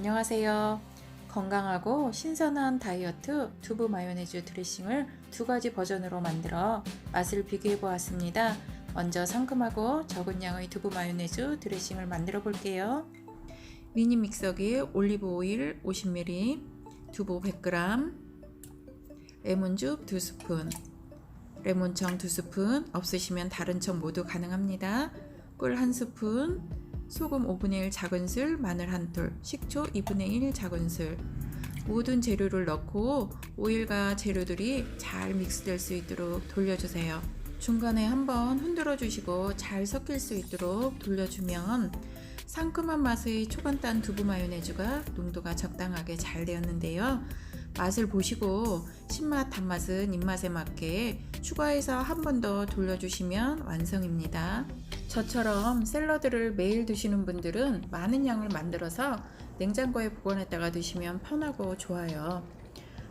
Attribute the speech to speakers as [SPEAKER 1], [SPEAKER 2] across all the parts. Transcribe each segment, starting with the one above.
[SPEAKER 1] 안녕하세요. 건강하고 신선한 다이어트 두부 마요네즈 드레싱을 두 가지 버전으로 만들어 맛을 비교해 보았습니다. 먼저 상큼하고 적은 양의 두부 마요네즈 드레싱을 만들어 볼게요. 미니 믹서기에 올리브 오일 50ml, 두부 100g, 레몬즙 2스푼, 레몬청 2스푼, 없으시면 다른 청 모두 가능합니다. 꿀 1스푼, 소금 5분의 1 작은술, 마늘 한 톨, 식초 2분의 1 작은술. 모든 재료를 넣고 오일과 재료들이 잘 믹스될 수 있도록 돌려주세요. 중간에 한번 흔들어 주시고 잘 섞일 수 있도록 돌려주면 상큼한 맛의 초간단 두부 마요네즈가 농도가 적당하게 잘 되었는데요. 맛을 보시고 신맛, 단맛은 입맛에 맞게 추가해서 한 번 더 돌려주시면 완성입니다. 저처럼 샐러드를 매일 드시는 분들은 많은 양을 만들어서 냉장고에 보관했다가 드시면 편하고 좋아요.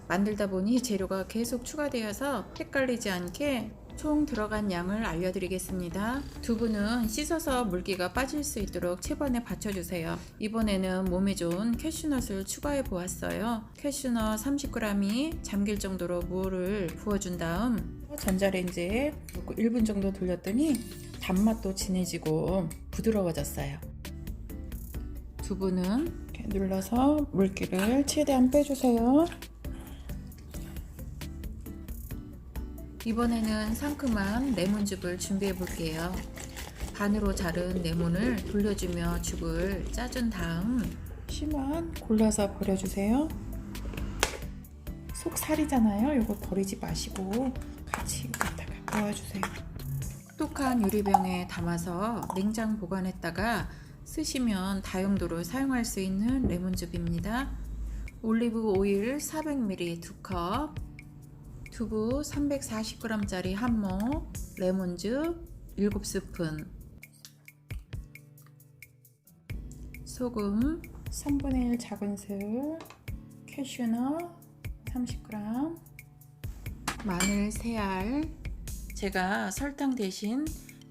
[SPEAKER 1] 만들다 보니 재료가 계속 추가되어서 헷갈리지 않게 총 들어간 양을 알려드리겠습니다. 두부는 씻어서 물기가 빠질 수 있도록 채반에 받쳐주세요. 이번에는 몸에 좋은 캐슈넛을 추가해 보았어요. 캐슈넛 30g이 잠길 정도로 물을 부어준 다음 전자레인지에 1분 정도 돌렸더니 단맛도 진해지고 부드러워졌어요. 두부는 눌러서 물기를 최대한 빼주세요. 이번에는 상큼한 레몬즙을 준비해 볼게요. 반으로 자른 레몬을 돌려주며 죽을 짜준 다음 씨만 골라서 버려주세요. 속살이잖아요. 이거 버리지 마시고 같이 갖다가 모아주세요. 똑똑한 유리병에 담아서 냉장 보관했다가 쓰시면 다용도로 사용할 수 있는 레몬즙입니다. 올리브 오일 400ml 2컵, 두부 340g짜리 한 모, 레몬즙 7스푼, 소금 3분의 1 작은 술, 캐슈넛 30g, 마늘 3알, 제가 설탕 대신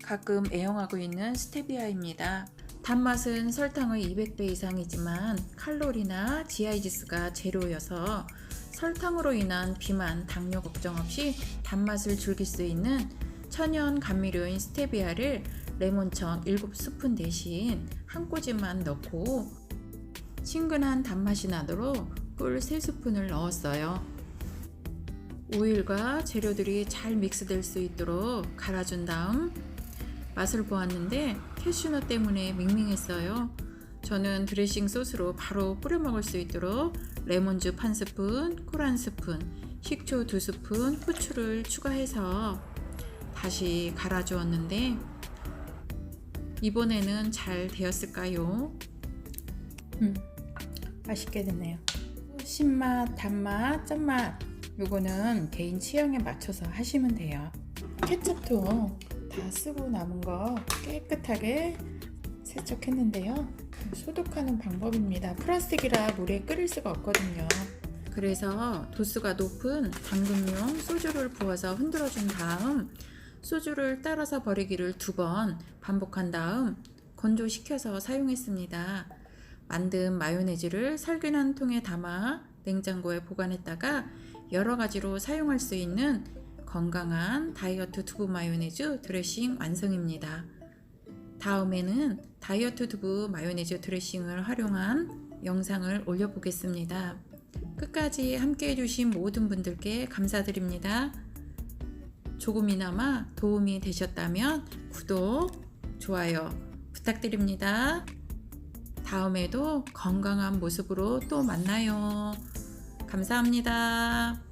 [SPEAKER 1] 가끔 애용하고 있는 스테비아입니다. 단맛은 설탕의 200배 이상이지만 칼로리나 GI지수가 제로여서 설탕으로 인한 비만, 당뇨 걱정 없이 단맛을 즐길 수 있는 천연 감미료인 스테비아를 레몬청 7스푼 대신 한 꼬집만 넣고 친근한 단맛이 나도록 꿀 3스푼을 넣었어요. 오일과 재료들이 잘 믹스될 수 있도록 갈아준 다음 맛을 보았는데 캐슈넛 때문에 밍밍했어요. 저는 드레싱 소스로 바로 뿌려 먹을 수 있도록 레몬즙 한 스푼, 꿀 한 스푼, 식초 두 스푼, 후추를 추가해서 다시 갈아주었는데 이번에는 잘 되었을까요? 음, 맛있게 됐네요. 신맛, 단맛, 짠맛 요거는 개인 취향에 맞춰서 하시면 돼요. 케첩도 다 쓰고 남은 거 깨끗하게 세척했는데요. 소독하는 방법입니다. 플라스틱이라 물에 끓일 수가 없거든요. 그래서 도수가 높은 당근용 소주를 부어서 흔들어 준 다음 소주를 따라서 버리기를 두 번 반복한 다음 건조시켜서 사용했습니다. 만든 마요네즈를 살균한 통에 담아 냉장고에 보관했다가 여러 가지로 사용할 수 있는 건강한 다이어트 두부 마요네즈 드레싱 완성입니다. 다음에는 다이어트 두부 마요네즈 드레싱을 활용한 영상을 올려보겠습니다. 끝까지 함께 해주신 모든 분들께 감사드립니다. 조금이나마 도움이 되셨다면 구독, 좋아요 부탁드립니다. 다음에도 건강한 모습으로 또 만나요. 감사합니다.